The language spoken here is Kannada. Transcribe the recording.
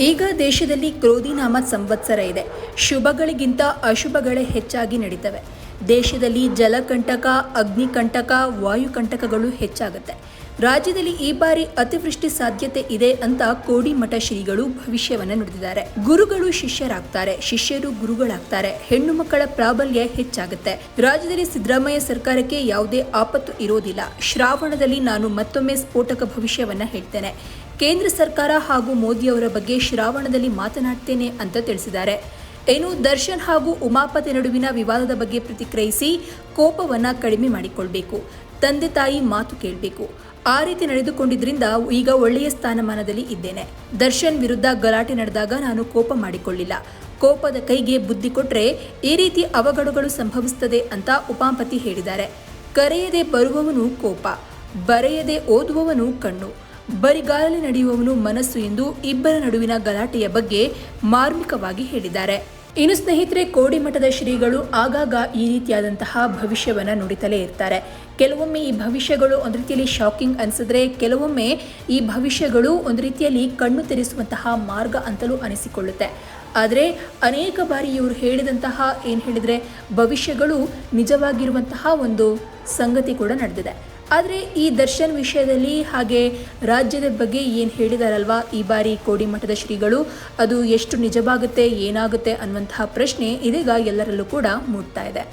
ಈಗ ದೇಶದಲ್ಲಿ ಕ್ರೋಧಿನಾಮ ಸಂವತ್ಸರ ಇದೆ. ಶುಭಗಳಿಗಿಂತ ಅಶುಭಗಳೇ ಹೆಚ್ಚಾಗಿ ನಡೀತವೆ. ದೇಶದಲ್ಲಿ ಜಲಕಂಟಕ, ಅಗ್ನಿಕಂಟಕ, ವಾಯುಕಂಟಕಗಳು ಹೆಚ್ಚಾಗುತ್ತೆ. ರಾಜ್ಯದಲ್ಲಿ ಈ ಬಾರಿ ಅತಿವೃಷ್ಟಿ ಸಾಧ್ಯತೆ ಇದೆ ಅಂತ ಕೋಡಿಮಠ ಶ್ರೀಗಳು ಭವಿಷ್ಯವನ್ನು ನುಡಿದಿದ್ದಾರೆ. ಗುರುಗಳು ಶಿಷ್ಯರಾಗ್ತಾರೆ, ಶಿಷ್ಯರು ಗುರುಗಳಾಗ್ತಾರೆ, ಹೆಣ್ಣು ಮಕ್ಕಳ ಪ್ರಾಬಲ್ಯ ಹೆಚ್ಚಾಗುತ್ತೆ. ರಾಜ್ಯದಲ್ಲಿ ಸಿದ್ದರಾಮಯ್ಯ ಸರ್ಕಾರಕ್ಕೆ ಯಾವುದೇ ಆಪತ್ತು ಇರೋದಿಲ್ಲ. ಶ್ರಾವಣದಲ್ಲಿ ನಾನು ಮತ್ತೊಮ್ಮೆ ಸ್ಫೋಟಕ ಭವಿಷ್ಯವನ್ನ ಹೇಳ್ತೇನೆ. ಕೇಂದ್ರ ಸರ್ಕಾರ ಹಾಗೂ ಮೋದಿಯವರ ಬಗ್ಗೆ ಶ್ರಾವಣದಲ್ಲಿ ಮಾತನಾಡ್ತೇನೆ ಅಂತ ತಿಳಿಸಿದ್ದಾರೆ. ಏನು ದರ್ಶನ್ ಹಾಗೂ ಉಮಾಪತಿ ನಡುವಿನ ವಿವಾದದ ಬಗ್ಗೆ ಪ್ರತಿಕ್ರಿಯಿಸಿ ಕೋಪವನ್ನ ಕಡಿಮೆ ಮಾಡಿಕೊಳ್ಬೇಕು. ತಂದೆ ತಾಯಿ ಮಾತು ಕೇಳಬೇಕು. ಆ ರೀತಿ ನಡೆದುಕೊಂಡಿದ್ರಿಂದ ಈಗ ಒಳ್ಳೆಯ ಸ್ಥಾನಮಾನದಲ್ಲಿ ಇದ್ದೇನೆ. ದರ್ಶನ್ ವಿರುದ್ಧ ಗಲಾಟೆ ನಡೆದಾಗ ನಾನು ಕೋಪ ಮಾಡಿಕೊಳ್ಳಿಲ್ಲ. ಕೋಪದ ಕೈಗೆ ಬುದ್ಧಿ ಕೊಟ್ಟರೆ ಈ ರೀತಿ ಅವಘಡಗಳು ಸಂಭವಿಸುತ್ತದೆ ಅಂತ ಉಪಾಂಪತಿ ಹೇಳಿದ್ದಾರೆ. ಕರೆಯದೆ ಬರುವವನು ಕೋಪ. ಬರೆಯದೆ ಓದುವವನು ಕಣ್ಣು. ಬರಿಗಾಲಲ್ಲಿ ನಡೆಯುವವನು ಮನಸ್ಸು ಎಂದು ಇಬ್ಬರ ನಡುವಿನ ಗಲಾಟೆಯ ಬಗ್ಗೆ ಮಾರ್ಮಿಕವಾಗಿ ಹೇಳಿದ್ದಾರೆ. ಇನ್ನು ಸ್ನೇಹಿತರೆ ಕೋಡಿಮಠದ ಶ್ರೀಗಳು ಆಗಾಗ ಈ ರೀತಿಯಾದಂತಹ ಭವಿಷ್ಯವನ್ನು ನುಡಿತಲೇ ಇರ್ತಾರೆ. ಕೆಲವೊಮ್ಮೆ ಈ ಭವಿಷ್ಯಗಳು ಒಂದು ರೀತಿಯಲ್ಲಿ ಶಾಕಿಂಗ್ ಅನಿಸಿದ್ರೆ, ಕೆಲವೊಮ್ಮೆ ಈ ಭವಿಷ್ಯಗಳು ಒಂದು ರೀತಿಯಲ್ಲಿ ಕಣ್ಣು ತೆರೆಸುವಂತಹ ಮಾರ್ಗ ಅಂತಲೂ ಅನಿಸಿಕೊಳ್ಳುತ್ತೆ. ಆದರೆ, ಅನೇಕ ಬಾರಿ ಇವರು ಹೇಳಿದಂತಹ ಏನು ಹೇಳಿದರೆ, ಭವಿಷ್ಯಗಳು ನಿಜವಾಗಿರುವಂತಹ ಒಂದು ಸಂಗತಿ ಕೂಡ ನಡೆದಿದೆ. ಆದರೆ ಈ ದರ್ಶನ್ ವಿಷಯದಲ್ಲಿ ಹಾಗೆ ರಾಜ್ಯದ ಬಗ್ಗೆ ಏನು ಹೇಳಿದಾರಲ್ವಾ? ಈ ಬಾರಿ ಕೋಡಿಮಠದ ಶ್ರೀಗಳು, ಅದು ಎಷ್ಟು ನಿಜವಾಗುತ್ತೆ, ಏನಾಗುತ್ತೆ ಅನ್ನುವಂತಹ ಪ್ರಶ್ನೆ ಇದೀಗ ಎಲ್ಲರಲ್ಲೂ ಕೂಡ ಮೂಡ್ತಾ ಇದೆ.